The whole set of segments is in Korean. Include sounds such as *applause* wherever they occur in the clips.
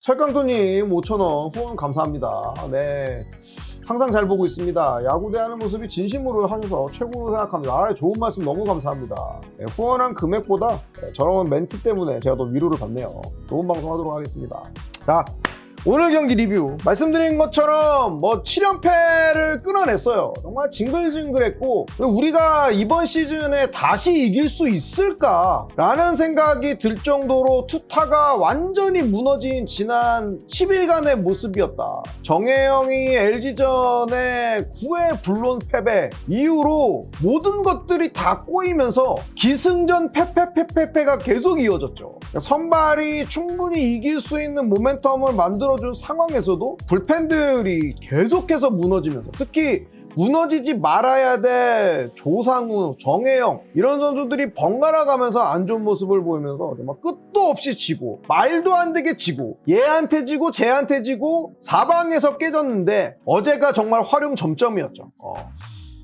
철강도님 5,000원 후원 감사합니다. 네. 항상 잘 보고 있습니다. 야구 대하는 모습이 진심으로 하셔서 최고로 생각합니다. 아, 좋은 말씀 너무 감사합니다. 네, 후원한 금액보다 네, 저런 멘트 때문에 제가 더 위로를 받네요. 좋은 방송 하도록 하겠습니다. 자, 오늘 경기 리뷰 말씀드린 것처럼 뭐 7연패를 끊어냈어요. 정말 징글징글했고 우리가 이번 시즌에 다시 이길 수 있을까 라는 생각이 들 정도로 투타가 완전히 무너진 지난 10일간의 모습이었다. 정혜영이 LG전에 9회 불론 패배 이후로 모든 것들이 다 꼬이면서 기승전 패패패패패가 계속 이어졌죠. 선발이 충분히 이길 수 있는 모멘텀을 만들어 준 상황에서도 불펜들이 계속해서 무너지면서 특히 무너지지 말아야 될 조상우, 정혜영 이런 선수들이 번갈아 가면서 안 좋은 모습을 보이면서 정말 끝도 없이 지고 말도 안 되게 지고 얘한테 지고 쟤한테 지고 사방에서 깨졌는데 어제가 정말 활용 점점이었죠. 어.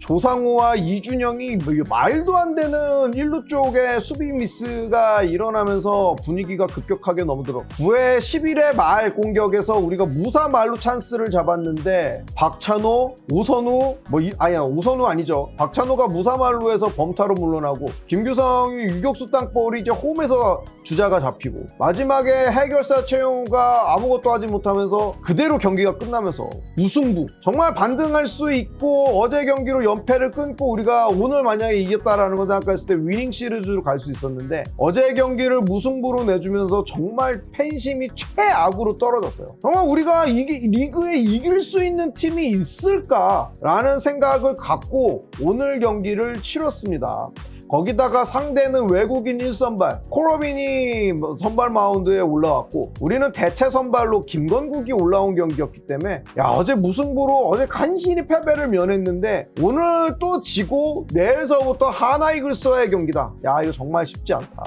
조상우와 이준영이 뭐 말도 안 되는 1루 쪽에 수비 미스가 일어나면서 분위기가 급격하게 넘어들어. 9회 11회 말 공격에서 우리가 무사 말로 찬스를 잡았는데 박찬호, 오선우 뭐 이, 아니야 오선우 아니죠. 박찬호가 무사 말로에서 범타로 물러나고 김규성이 유격수 땅볼이 이제 홈에서 주자가 잡히고 마지막에 해결사 최용우가 아무것도 하지 못하면서 그대로 경기가 끝나면서 무승부. 정말 반등할 수 있고 어제 경기로 연 패를 끊고 우리가 오늘 만약에 이겼다라는 걸 생각했을 때 위닝 시리즈로 갈 수 있었는데 어제 경기를 무승부로 내주면서 정말 팬심이 최악으로 떨어졌어요. 정말 우리가 이기, 리그에 이길 수 있는 팀이 있을까라는 생각을 갖고 오늘 경기를 치렀습니다 거기다가 상대는 외국인 1선발 코러빈이 뭐 선발 마운드에 올라왔고 우리는 대체 선발로 김건국이 올라온 경기였기 때문에 야 어제 무승부로 어제 간신히 패배를 면했는데 오늘 또 지고 내일서부터 하나 이글스와의 경기다. 야 이거 정말 쉽지 않다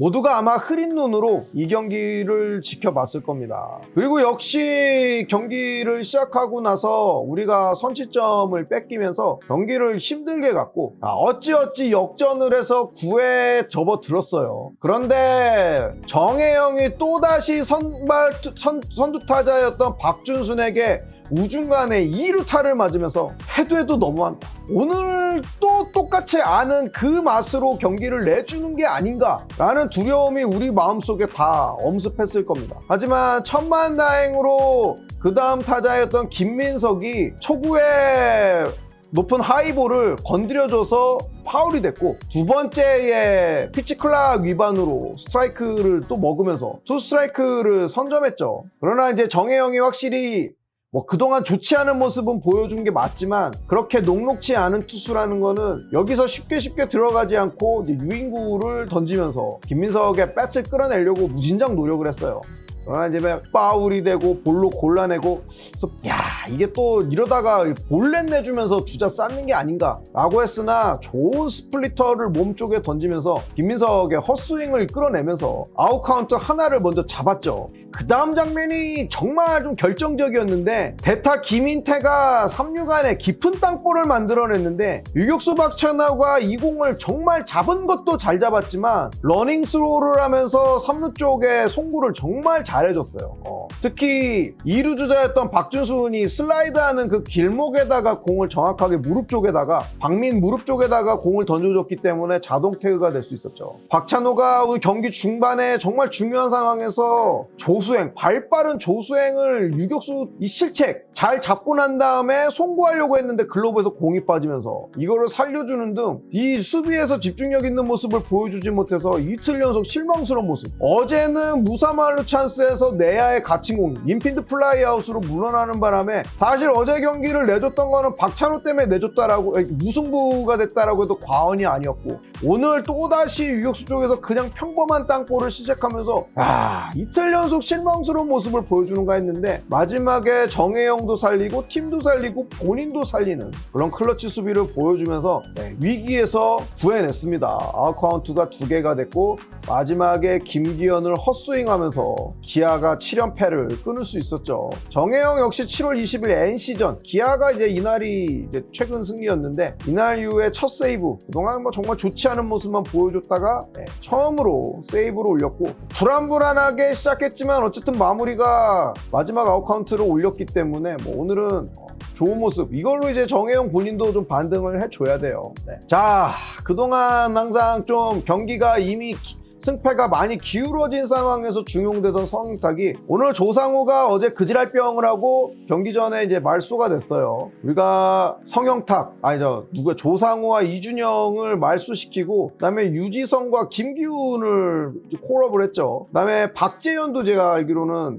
모두가 아마 흐린 눈으로 이 경기를 지켜봤을 겁니다. 그리고 역시 경기를 시작하고 나서 우리가 선취점을 뺏기면서 경기를 힘들게 갔고 아, 어찌어찌 역전을 해서 9회 접어들었어요. 그런데 정혜영이 또다시 선발 투- 선, 선두 타자였던 박준순에게 우중간에 2루타를 맞으면서 해도 해도 너무한다. 오늘 또 똑같이 아는 그 맛으로 경기를 내주는 게 아닌가라는 두려움이 우리 마음속에 다 엄습했을 겁니다. 하지만 천만다행으로 그 다음 타자였던 김민석이 초구에 높은 하이볼을 건드려줘서 파울이 됐고 두 번째에 피치 클락 위반으로 스트라이크를 또 먹으면서 투 스트라이크를 선점했죠. 그러나 이제 정혜영이 확실히 뭐 그동안 좋지 않은 모습은 보여준 게 맞지만 그렇게 녹록치 않은 투수라는 거는 여기서 쉽게 쉽게 들어가지 않고 유인구를 던지면서 김민석의 배을 끌어내려고 무진장 노력을 했어요. 그러나 이제 막 파울이 되고 볼로 골라내고 그래서 야 이게 또 이러다가 볼넷 내주면서 주자 쌓는 게 아닌가라고 했으나 좋은 스플리터를 몸쪽에 던지면서 김민석의 헛스윙을 끌어내면서 아웃 카운트 하나를 먼저 잡았죠. 그 다음 장면이 정말 좀 결정적이었는데 대타 김인태가 3루간에 깊은 땅볼을 만들어냈는데 유격수 박찬하가 이 공을 정말 잡은 것도 잘 잡았지만 러닝 스로우를 하면서 3루 쪽에 송구를 정말 잘 해줬어요. 어, 특히 2루 주자였던 박준순이 슬라이드하는 그 길목에다가 공을 정확하게 무릎 쪽에다가 박민 무릎 쪽에다가 공을 던져줬기 때문에 자동 태그가 될 수 있었죠. 박찬호가 우리 경기 중반에 정말 중요한 상황에서 조수행, 발빠른 조수행을 유격수 이 실책 잘 잡고 난 다음에 송구하려고 했는데 글로브에서 공이 빠지면서 이거를 살려주는 등 이 수비에서 집중력 있는 모습을 보여주지 못해서 이틀 연속 실망스러운 모습. 어제는 무사말루 찬스에서 내야에 갇힌 공, 인핀드 플라이 아웃으로 물러나는 바람에 사실 어제 경기를 내줬던 거는 박찬호 때문에 내줬다라고 무승부가 됐다라고 해도 과언이 아니었고 오늘 또다시 유격수 쪽에서 그냥 평범한 땅볼을 시작하면서 아 이틀 연속 실망스러운 모습을 보여주는가 했는데 마지막에 정혜영 도 살리고 팀도 살리고 본인도 살리는 그런 클러치 수비를 보여주면서 네, 위기에서 구해냈습니다. 아웃카운트가 두 개가 됐고 마지막에 김기현을 헛스윙하면서 기아가 7연패를 승패를 끊을 수 있었죠. 정혜영 역시 7월 20일 NC전 기아가 이제 이날이 이제 최근 승리였는데 이날 이후에 첫 세이브 그동안 뭐 정말 좋지 않은 모습만 보여줬다가 네, 처음으로 세이브를 올렸고 불안불안하게 시작했지만 어쨌든 마무리가 마지막 아웃카운트를 올렸기 때문에 뭐 오늘은 어, 좋은 모습 이걸로 이제 정혜영 본인도 좀 반등을 해줘야 돼요. 네. 자 그동안 항상 좀 경기가 이미 기- 승패가 많이 기울어진 상황에서 중용되던 성탁이 오늘 조상우가 어제 그지랄병을 하고 경기 전에 이제 말소가 됐어요. 우리가 성영탁 아니죠 누가 조상우와 이준영을 말소시키고 그다음에 유지성과 김기훈을 콜업을 했죠. 그다음에 박재현도 제가 알기로는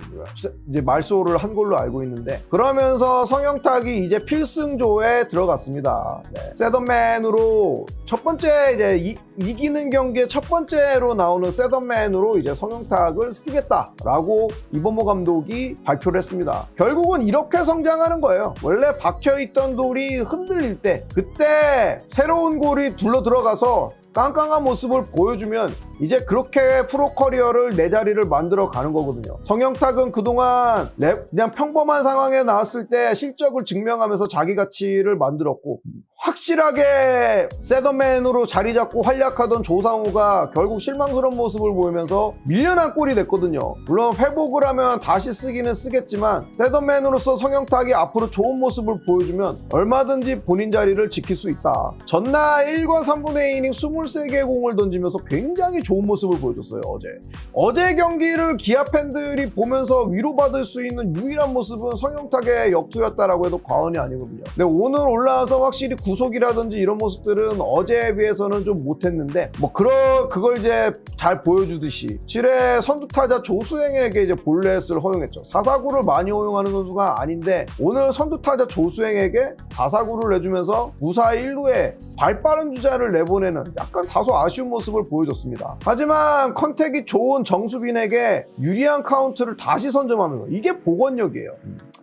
이제 말소를 한 걸로 알고 있는데 그러면서 성영탁이 이제 필승조에 들어갔습니다. 네. 세던맨으로 첫 번째 이제 이, 이기는 경기의 첫 번째로 나 오는 세던맨으로 이제 성영탁을 쓰겠다라고 이범호 감독이 발표를 했습니다. 결국은 이렇게 성장하는 거예요. 원래 박혀있던 돌이 흔들릴 때 그때 새로운 골이 둘러 들어가서 깡깡한 모습을 보여주면 이제 그렇게 프로 커리어를 내 자리를 만들어 가는 거거든요. 성영탁은 그동안 랩- 그냥 평범한 상황에 나왔을 때 실적을 증명하면서 자기 가치를 만들었고 확실하게 세더맨으로 자리 잡고 활약하던 조상우가 결국 실망스러운 모습을 보이면서 밀려난 꼴이 됐거든요. 물론 회복을 하면 다시 쓰기는 쓰겠지만 세더맨으로서 성영탁이 앞으로 좋은 모습을 보여주면 얼마든지 본인 자리를 지킬 수 있다. 전날 1과 3분의 2이닝 23개의 공을 던지면서 굉장히 좋은 모습을 보여줬어요, 어제. 어제 경기를 기아 팬들이 보면서 위로받을 수 있는 유일한 모습은 성영탁의 역투였다라고 해도 과언이 아니거든요. 근데 오늘 올라와서 확실히 구속이라든지 이런 모습들은 어제에 비해서는 좀 못했는데 뭐 그러 그걸 이제 잘 보여주듯이 7회 선두타자 조수행에게 이제 볼넷을 허용했죠. 4사구를 많이 허용하는 선수가 아닌데 오늘 선두타자 조수행에게 4사구를 내주면서 무사 1루에 발 빠른 주자를 내보내는 약간 다소 아쉬운 모습을 보여줬습니다. 하지만 컨택이 좋은 정수빈에게 유리한 카운트를 다시 선점하면서 이게 복원력이에요.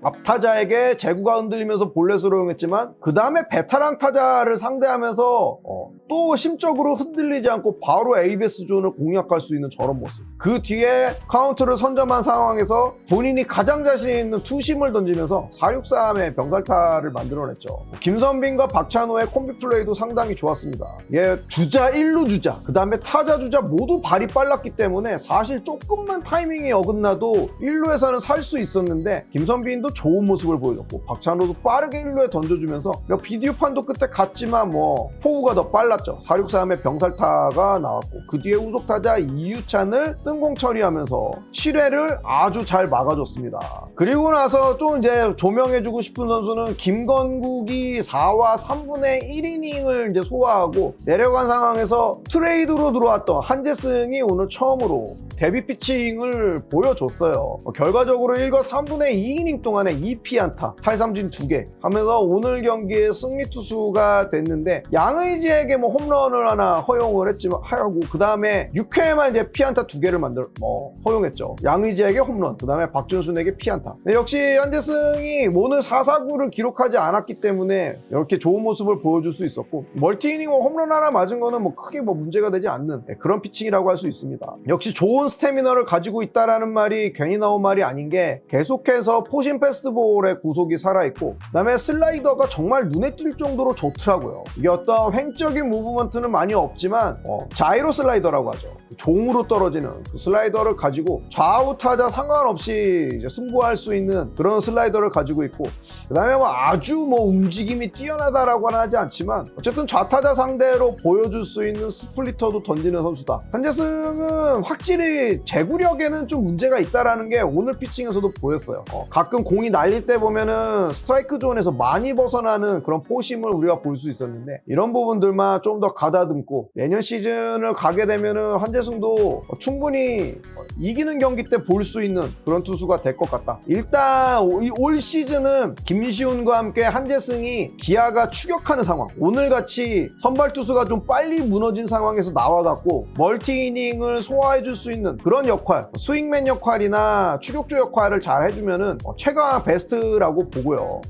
앞타자에게 제구가 흔들리면서 볼넷을 허용했지만 그 다음에 베테랑 타자를 상대하면서 어, 또 심적으로 흔들리지 않고 바로 ABS 존을 공략할 수 있는 저런 모습. 그 뒤에 카운트를 선점한 상황에서 본인이 가장 자신 있는 투심을 던지면서 463의 병살타를 만들어냈죠. 김선빈과 박찬호의 콤비 플레이도 상당히 좋았습니다. 예, 주자 1루 주자, 그 다음에 타자 주자 모두 발이 빨랐기 때문에 사실 조금만 타이밍이 어긋나도 1루에서는 살 수 있었는데 김선빈도 좋은 모습을 보여줬고 박찬호도 빠르게 1루에 던져주면서 몇 비디오 판도 끝에 갔지만 뭐 포구가 더 빨랐죠. 463의 병살타가 나왔고 그 뒤에 우속 타자 이유찬을 뜬공 처리하면서 7회를 아주 잘 막아줬습니다. 그리고 나서 좀 이제 조명해주고 싶은 선수는 김건국이 4와 3분의 1이닝을 이제 소화하고 내려간 상황에서 트레이드로 들어왔던 한재승이 오늘 처음으로 데뷔 피칭을 보여줬어요. 어, 결과적으로 1과 3분의 2이닝 동안에 2피안타, 탈삼진 2개 하면서 오늘 경기의 승리 투수가 됐는데 양의지에게 뭐 홈런을 하나 허용을 했지만 하고 그 다음에 6회에만 이제 피안타 2개를 만들 뭐 허용했죠. 양의지에게 홈런, 그 다음에 박준순에게 피안타. 네, 역시 한재승이 오늘 4사구를 기록하지 않았기 때문에 이렇게 좋은 모습을 보여줄 수 있었고 멀티 이닝 뭐 홈런 하나 맞은 거는 뭐 크게 뭐 문제가 되지 않는 네, 그런 피칭이라고 할 수 있습니다. 역시 좋은 스태미너를 가지고 있다라는 말이 괜히 나온 말이 아닌 게 계속해서 포신 패스트볼의 구속이 살아있고 그다음에 슬라이더가 정말 눈에 띌 정도로 좋더라고요. 이게 어떤 횡적인 무브먼트는 많이 없지만 어, 자이로 슬라이더라고 하죠. 종으로 떨어지는 그 슬라이더를 가지고 좌우 타자 상관없이 승부할 수 있는 그런 슬라이더를 가지고 있고 그다음에 뭐 아주 뭐 움직임이 뛰어나다라고는 하지 않지만 어쨌든 좌타자 상대로 보여줄 수 있는 스플리터도 던지는 선수 다. 한재승은 확실히 제구력에는 좀 문제가 있다라는 게 오늘 피칭에서도 보였어요. 어, 가끔 공이 날릴 때 보면은 스트라이크 존에서 많이 벗어나는 그런 포심을 우리가 볼 수 있었는데 이런 부분들만 좀 더 가다듬고 내년 시즌을 가게 되면은 한재승도 충분히 이기는 경기 때 볼 수 있는 그런 투수가 될 것 같다. 일단 오- 이올 시즌은 김시훈과 함께 한재승이 기아가 추격하는 상황. 오늘 같이 선발 투수가 좀 빨리 무너진 상황에서 나와갖고 멀티 이닝을 소화해 줄 수 있는 그런 역할, 스윙맨 역할이나 추격조 역할을 잘 해주면은 어, 상황 베스트라고 보고요.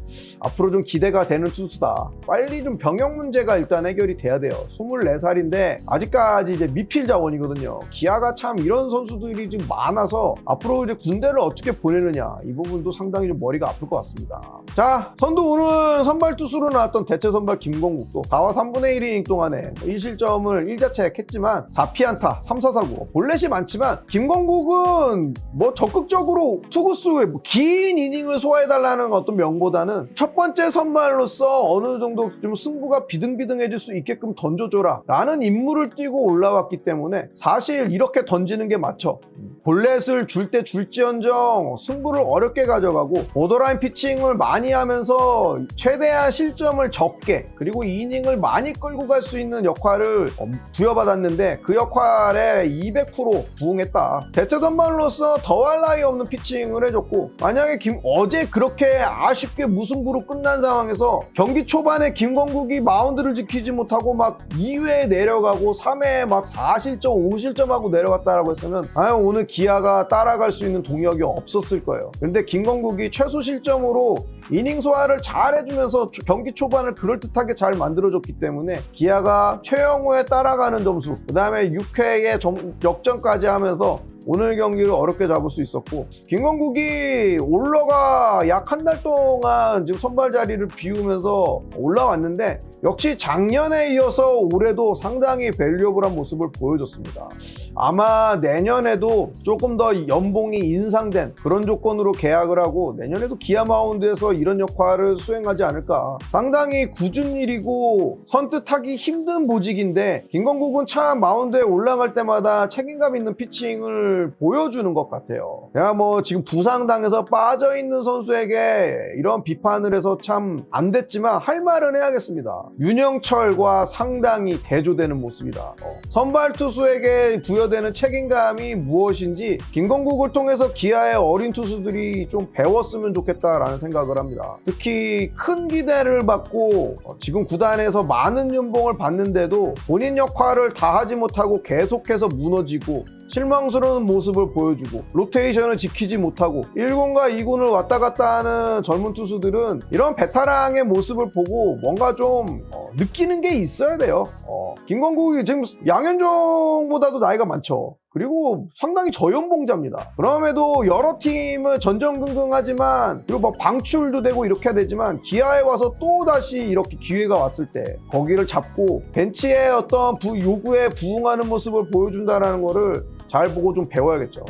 앞으로 좀 기대가 되는 투수다. 빨리 좀 병역 문제가 일단 해결이 돼야 돼요. 24살인데 아직까지 이제 미필 자원이거든요. 기아가 참 이런 선수들이 좀 많아서 앞으로 이제 군대를 어떻게 보내느냐 이 부분도 상당히 좀 머리가 아플 것 같습니다. 자, 선두 오늘 선발 투수로 나왔던 대체 선발 김건국도 4와 3분의 1이닝 동안에 1실점을 1자책 했지만 4피 안타, 3사사구 볼넷이 많지만 김건국은 뭐 적극적으로 투구수의 뭐 긴 이닝을 소화해달라는 어떤 명보다는 첫 번째 선발로서 어느 정도 좀 승부가 비등비등해질 수 있게끔 던져줘라 라는 임무를 띄고 올라왔기 때문에 사실 이렇게 던지는 게 맞죠. 볼넷을 줄 때 줄지언정 승부를 어렵게 가져가고 보더라인 피칭을 많이 하면서 최대한 실점을 적게 그리고 이닝을 많이 끌고 갈 수 있는 역할을 어, 부여받았는데 그 역할 에 200% 부응했다. 대체 선발로서 더할 나위 없는 피칭을 해줬고 만약에 김 어제 그렇게 아쉽게 무승부로 끝난 상황에서 경기 초반에 김건국이 마운드를 지키지 못하고 막 2회에 내려가고 3회에 막 4실점, 5실점하고 내려갔다라고 했으면 아 오늘 기아가 따라갈 수 있는 동력이 없었을 거예요. 근데 김건국이 최소 실점으로 이닝 소화를 잘 해주면서 초- 경기 초반을 그럴듯하게 잘 만들어줬기 때문에 기아가 최영우에 따라가는 점수 그 다음에 6회에 역전까지 하면서 오늘 경기를 어렵게 잡을 수 있었고 김건국이 올러가 약 한 달 동안 지금 선발 자리를 비우면서 올라왔는데 역시 작년에 이어서 올해도 상당히 밸류어블한 모습을 보여줬습니다. 아마 내년에도 조금 더 연봉이 인상된 그런 조건으로 계약을 하고 내년에도 기아 마운드에서 이런 역할을 수행하지 않을까. 상당히 굳은 일이고 선뜻하기 힘든 보직인데 김건국은 참 마운드에 올라갈 때마다 책임감 있는 피칭을 보여주는 것 같아요. 내가 뭐 지금 부상당해서 빠져있는 선수에게 이런 비판을 해서 참 안 됐지만 할 말은 해야겠습니다. 윤영철과 상당히 대조되는 모습이다. 어, 선발 투수에게 부여되는 책임감이 무엇인지 김건국을 통해서 기아의 어린 투수들이 좀 배웠으면 좋겠다라는 생각을 합니다. 특히 큰 기대를 받고 어, 지금 구단에서 많은 연봉을 받는데도 본인 역할을 다 하지 못하고 계속해서 무너지고 실망스러운 모습을 보여주고 로테이션을 지키지 못하고 1군과 2군을 왔다 갔다 하는 젊은 투수들은 이런 베테랑의 모습을 보고 뭔가 좀 어, 느끼는 게 있어야 돼요. 어, 김건국이 지금 양현종보다도 나이가 많죠. 그리고 상당히 저연봉자입니다. 그럼에도 여러 팀은 전전긍긍하지만 그리고 막 방출도 되고 이렇게 되지만 기아에 와서 또 다시 이렇게 기회가 왔을 때 거기를 잡고 벤치의 어떤 부- 요구에 부응하는 모습을 보여준다는 거를 잘 보고 좀 배워야겠죠.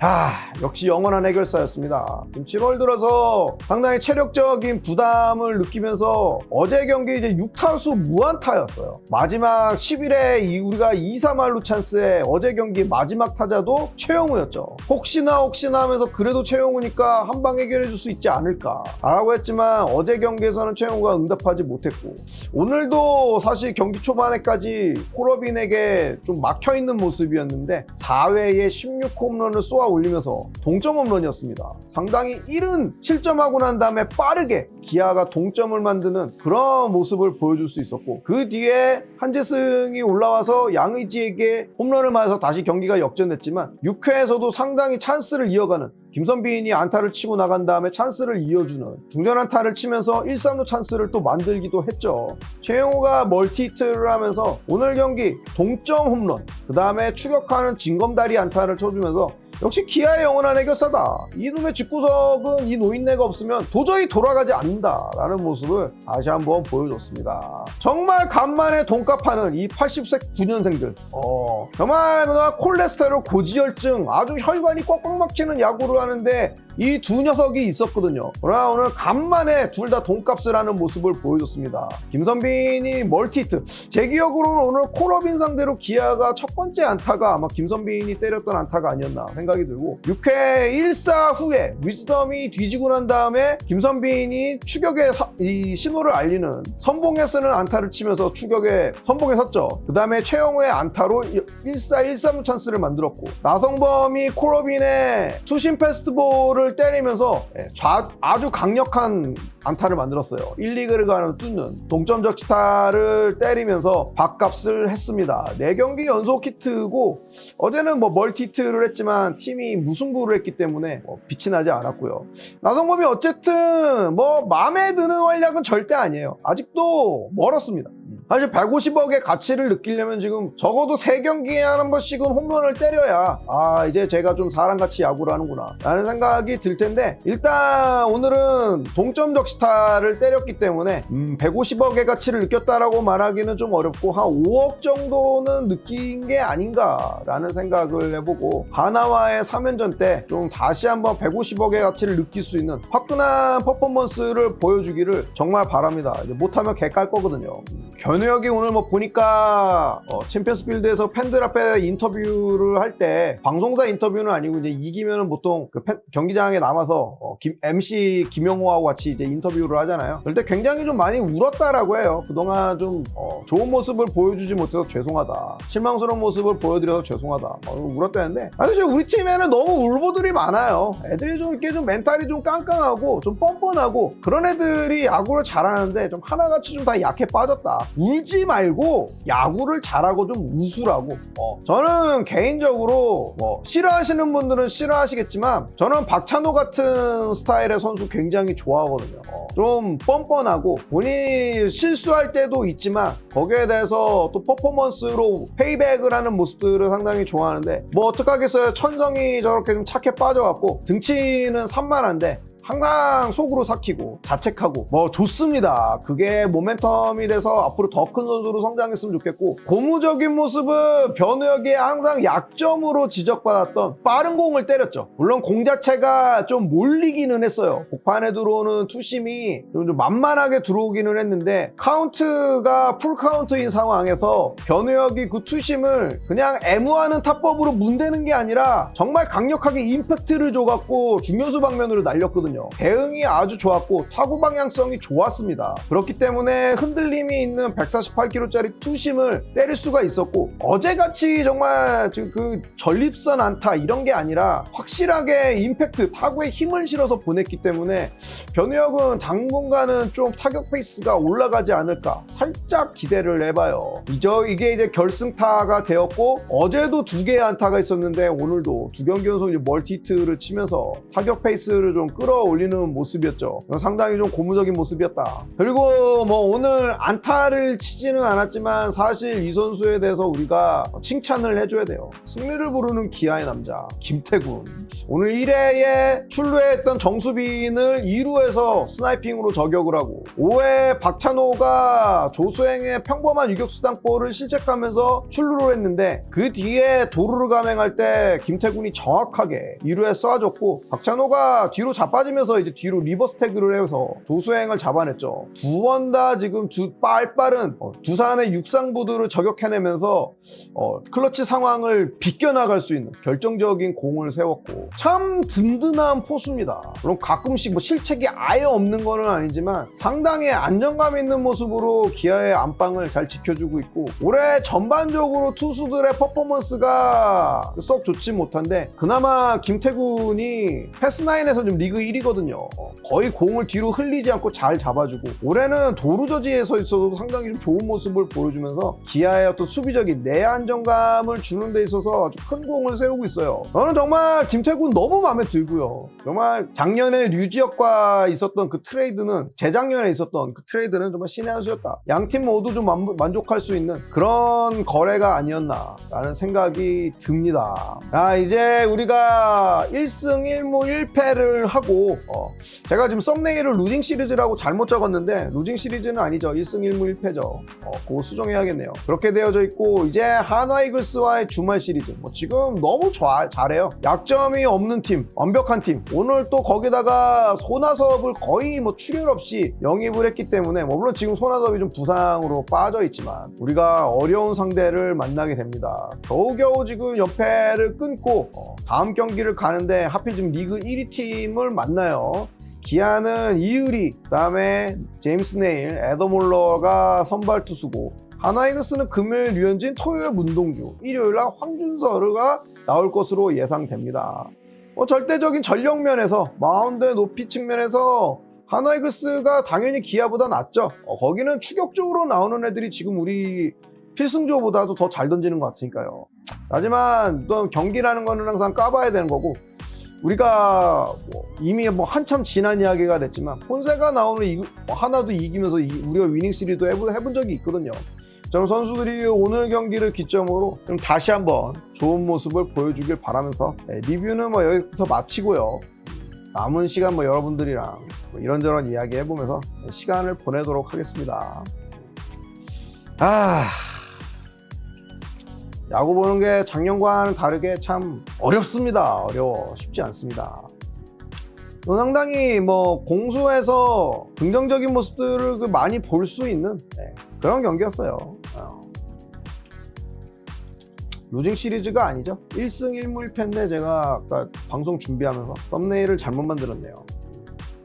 아, 역시 영원한 해결사였습니다. 지금 7월 들어서 상당히 체력적인 부담을 느끼면서 어제 경기 이제 6타수 무안타였어요. 마지막 10일에 우리가 2, 3할루 찬스에 어제 경기 마지막 타자도 최영우였죠. 혹시나 혹시나 하면서 그래도 최영우니까 한 방 해결해 줄 수 있지 않을까 라고 했지만 어제 경기에서는 최영우가 응답하지 못했고 오늘도 사실 경기 초반에까지 코러빈에게 좀 막혀 있는 모습이었는데 4회에 16홈런을 쏘아 올리면서 동점 홈런이었습니다. 상당히 이른 실점하고 난 다음에 빠르게 기아가 동점을 만드는 그런 모습을 보여줄 수 있었고 그 뒤에 한재승이 올라와서 양의지에게 홈런을 맞아서 다시 경기가 역전됐지만 6회에서도 상당히 찬스를 이어가는 김선빈이 안타를 치고 나간 다음에 찬스를 이어주는 중전 안타를 치면서 1, 3루 찬스를 또 만들기도 했죠. 최영호가 멀티히트를 하면서 오늘 경기 동점 홈런, 그 다음에 추격하는 진검다리 안타를 쳐주면서 역시 기아의 영원한 해결사다. 이놈의 집구석은 이 노인네가 없으면 도저히 돌아가지 않는다라는 모습을 다시 한번 보여줬습니다. 정말 간만에 돈값하는 이 80세 9년생들. 어, 정말 그동안 콜레스테롤 고지혈증 아주 혈관이 꽉꽉 막히는 야구를 하는데 이 두 녀석이 있었거든요. 그러나 오늘 간만에 둘 다 돈값을 하는 모습을 보여줬습니다. 김선빈이 멀티히트. 제 기억으로는 오늘 콜업인 상대로 기아가 첫 번째 안타가 아마 김선빈이 때렸던 안타가 아니었나 생각 이 들고 6회 1사 후에 위즈덤이 뒤지고 난 다음에 김선빈이 추격의 사- 이 신호를 알리는 선봉에 쓰는 안타를 치면서 추격에 선봉에 섰죠. 그 다음에 최영우의 안타로 1사 1, 3 찬스를 만들었고 나성범이 콜업인의 투심 페스트볼을 때리면서 예, 좌- 아주 강력한 안타를 만들었어요. 1, 2그를 가는 뚫는 동점적 치타를 때리면서 밥값을 했습니다. 4경기 연속 히트고 어제는 뭐 멀티 히트를 했지만 팀이 무승부를 했기 때문에 뭐 빛이 나지 않았고요. 나성범이 어쨌든 뭐 마음에 드는 활약은 절대 아니에요. 아직도 멀었습니다. 사실 150억의 가치를 느끼려면 지금 적어도 3경기에 한 번씩은 홈런을 때려야 아 이제 제가 좀 사람같이 야구를 하는구나 라는 생각이 들 텐데 일단 오늘은 동점 적 시타를 때렸기 때문에 음, 150억의 가치를 느꼈다라고 말하기는 좀 어렵고 한 5억 정도는 느낀 게 아닌가라는 생각을 해보고 하나와의 3연전 때 좀 다시 한번 150억의 가치를 느낄 수 있는 화끈한 퍼포먼스를 보여주기를 정말 바랍니다. 못하면 개 깔 거거든요. 견우혁이 오늘 뭐 보니까 어, 챔피언스 필드에서 팬들 앞에 인터뷰를 할 때 방송사 인터뷰는 아니고 이제 이기면은 보통 그 팬- 경기장에 남아서 어, 김- MC 김영호하고 같이 이제 인터뷰를 하잖아요. 그럴 때 굉장히 좀 많이 울었다라고 해요. 그동안 좀 어, 좋은 모습을 보여주지 못해서 죄송하다. 실망스러운 모습을 보여드려서 죄송하다. 어, 울었다는데 사실 우리 팀에는 너무 울보들이 많아요. 애들이 좀 이렇게 좀 멘탈이 좀 깡깡하고 좀 뻔뻔하고 그런 애들이 야구를 잘하는데 좀 하나같이 좀 다 약해 빠졌다. 울지 말고 야구를 잘하고 좀 웃으라고. 어, 저는 개인적으로 뭐 싫어하시는 분들은 싫어하시겠지만 저는 박찬호 같은 스타일의 선수 굉장히 좋아하거든요. 어, 좀 뻔뻔하고 본인이 실수할 때도 있지만 거기에 대해서 또 퍼포먼스로 페이백을 하는 모습들을 상당히 좋아하는데 뭐 어떡하겠어요. 천성이 저렇게 좀 착해 빠져갖고 등치는 산만한데 항상 속으로 삭히고 자책하고 뭐 좋습니다. 그게 모멘텀이 돼서 앞으로 더 큰 선수로 성장했으면 좋겠고 고무적인 모습은 변우혁이 항상 약점으로 지적받았던 빠른 공을 때렸죠. 물론 공 자체가 좀 몰리기는 했어요. 복판에 들어오는 투심이 좀, 좀 만만하게 들어오기는 했는데 카운트가 풀 카운트인 상황에서 변우혁이 그 투심을 그냥 애무하는 타법으로 문대는 게 아니라 정말 강력하게 임팩트를 줘갖고 중견수 방면으로 날렸거든요. 대응이 아주 좋았고 타구 방향성이 좋았습니다. 그렇기 때문에 흔들림이 있는 148km짜리 투심을 때릴 수가 있었고 어제같이 정말 지금 그 전립선 안타 이런 게 아니라 확실하게 임팩트 타구에 힘을 실어서 보냈기 때문에 변우혁은 당분간은 좀 타격 페이스가 올라가지 않을까 살짝 기대를 해봐요. 이저 이게 이제 결승타가 되었고 어제도 두 개의 안타가 있었는데 오늘도 두 경기 연속 이제 멀티히트를 치면서 타격 페이스를 좀 끌어 올리는 모습이었죠. 상당히 좀 고무적인 모습이었다. 그리고 뭐 오늘 안타를 치지는 않았지만 사실 이 선수에 대해서 우리가 칭찬을 해줘야 돼요. 승리를 부르는 기아의 남자 김태군. 오늘 1회에 출루했던 정수빈을 2루에서 스나이핑으로 저격을 하고 5회 박찬호가 조수행의 평범한 유격수 땅볼을 실책하면서 출루를 했는데 그 뒤에 도루를 감행할 때 김태군이 정확하게 2루에 쏴줬고 박찬호가 뒤로 자빠지면 서 이제 뒤로 리버스 태그를 해서 조수행을 잡아냈죠. 두 번 다 지금 주 빨빠른 어, 두산의 육상부두를 저격해내면서 어, 클러치 상황을 비껴나갈 수 있는 결정적인 공을 세웠고 참 든든한 포수입니다. 물론 가끔씩 뭐 실책이 아예 없는 거는 아니지만 상당히 안정감 있는 모습으로 기아의 안방을 잘 지켜주고 있고 올해 전반적으로 투수들의 퍼포먼스가 썩 좋지 못한데 그나마 김태군이 패스나인에서 좀 리그 1위 거든요. 거의 공을 뒤로 흘리지 않고 잘 잡아주고 올해는 도루 저지에서 있어도 상당히 좀 좋은 모습을 보여주면서 기아의 어떤 수비적인 내 안정감을 주는 데 있어서 아주 큰 공을 세우고 있어요. 저는 정말 김태군 너무 마음에 들고요. 정말 작년에 류지혁과 있었던 그 트레이드는 재작년에 있었던 그 트레이드는 정말 신의 한 수였다. 양 팀 모두 좀 만- 만족할 수 있는 그런 거래가 아니었나라는 생각이 듭니다. 자 이제 우리가 1승 1무 1패를 하고 어, 제가 지금 썸네일을 루징 시리즈라고 잘못 적었는데 루징 시리즈는 아니죠. 1승 1무 1패죠. 어, 그거 수정해야겠네요. 그렇게 되어져 있고 이제 한화 이글스와의 주말 시리즈. 뭐 지금 너무 좋아, 잘해요. 약점이 없는 팀, 완벽한 팀. 오늘 또 거기다가 손아섭을 거의 뭐 출혈 없이 영입을 했기 때문에 뭐 물론 지금 손아섭이 좀 부상으로 빠져 있지만 우리가 어려운 상대를 만나게 됩니다. 겨우겨우 지금 연패를 끊고 어, 다음 경기를 가는데 하필 지금 리그 1위 팀을 만나 요. 기아는 이의리, 그다음에 제임스 네일, 에더 몰러가 선발 투수고 하나이글스는 금요일 류현진, 토요일 문동주, 일요일 날 황준서가 나올 것으로 예상됩니다. 뭐 절대적인 전력 면에서 마운드 높이 측면에서 하나이글스가 당연히 기아보다 낫죠. 어, 거기는 추격적으로 나오는 애들이 지금 우리 필승조보다도 더 잘 던지는 것 같으니까요. 하지만 또 경기라는 거는 항상 까봐야 되는 거고 우리가 뭐 이미 뭐 한참 지난 이야기가 됐지만 폰세가 나오는 이- 뭐 하나도 이기면서 이- 우리가 위닝 시리도 해본, 해본 적이 있거든요. 저는 선수들이 오늘 경기를 기점으로 좀 다시 한번 좋은 모습을 보여주길 바라면서 네, 리뷰는 뭐 여기서 마치고요. 남은 시간 뭐 여러분들이랑 뭐 이런저런 이야기 해보면서 시간을 보내도록 하겠습니다. 아, 야구 보는 게 작년과는 다르게 참 어렵습니다. 어려워. 쉽지 않습니다. 또 상당히 뭐 공수에서 긍정적인 모습들을 그 많이 볼 수 있는 네, 그런 경기였어요. 어. 루징 시리즈가 아니죠. 1승 1무 1패인데 제가 아까 방송 준비하면서 썸네일을 잘못 만들었네요.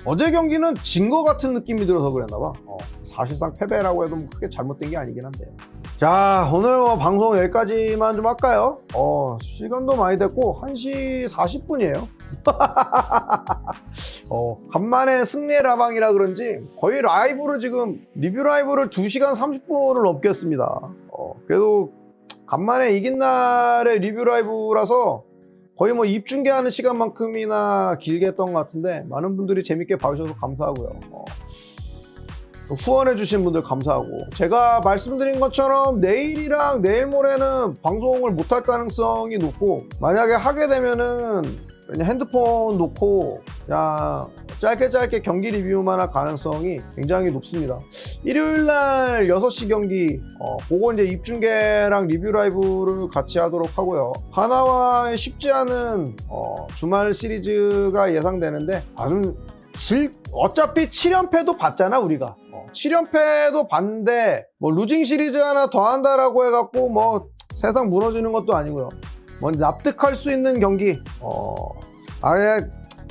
어제 경기는 진거 같은 느낌이 들어서 그랬나 봐. 어, 사실상 패배라고 해도 뭐 크게 잘못된 게 아니긴 한데. 자, 오늘 뭐 방송 여기까지만 좀 할까요? 어, 시간도 많이 됐고 1시 40분이에요. *laughs* 어, 간만에 승리 라방이라 그런지 거의 라이브를 지금 리뷰 라이브를 2시간 30분을 넘겼습니다. 어, 그래도 간만에 이긴 날의 리뷰 라이브라서 거의 뭐 입중계하는 시간만큼이나 길게 했던 것 같은데 많은 분들이 재밌게 봐주셔서 감사하고요. 어, 또 후원해주신 분들 감사하고 제가 말씀드린 것처럼 내일이랑 내일 모레는 방송을 못할 가능성이 높고 만약에 하게 되면은 그냥 핸드폰 놓고 그냥 짧게 짧게 경기 리뷰만 할 가능성이 굉장히 높습니다. 일요일 날 6시 경기, 어, 그거 이제 입중계랑 리뷰 라이브를 같이 하도록 하고요. 하나와의 쉽지 않은 어, 주말 시리즈가 예상되는데, 아주 질, 어차피 7연패도 봤잖아, 우리가. 어, 7연패도 봤는데, 뭐, 루징 시리즈 하나 더 한다라고 해갖고, 뭐, 세상 무너지는 것도 아니고요. 뭐, 납득할 수 있는 경기, 어, 아예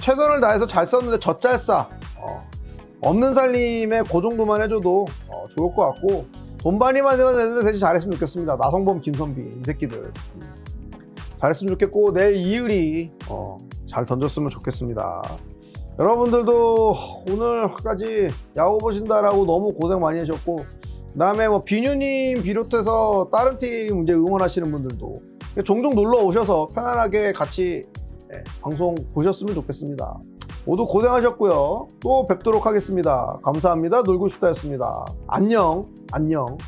최선을 다해서 잘 썼는데 젖잘싸. 어, 없는 살림에 그 정도만 해줘도 어, 좋을 것 같고 돈반이만 되는데 대신 잘했으면 좋겠습니다. 나성범, 김선비 이 새끼들 음. 잘했으면 좋겠고 내일 이을이 어, 잘 던졌으면 좋겠습니다. 여러분들도 오늘까지 야구 보신다라고 너무 고생 많이 하셨고 그다음에 뭐 비뉴님 비롯해서 다른 팀 이제 응원하시는 분들도 종종 놀러 오셔서 편안하게 같이 네, 방송 보셨으면 좋겠습니다. 모두 고생하셨고요. 또 뵙도록 하겠습니다. 감사합니다. 놀고 싶다였습니다. 안녕, 안녕.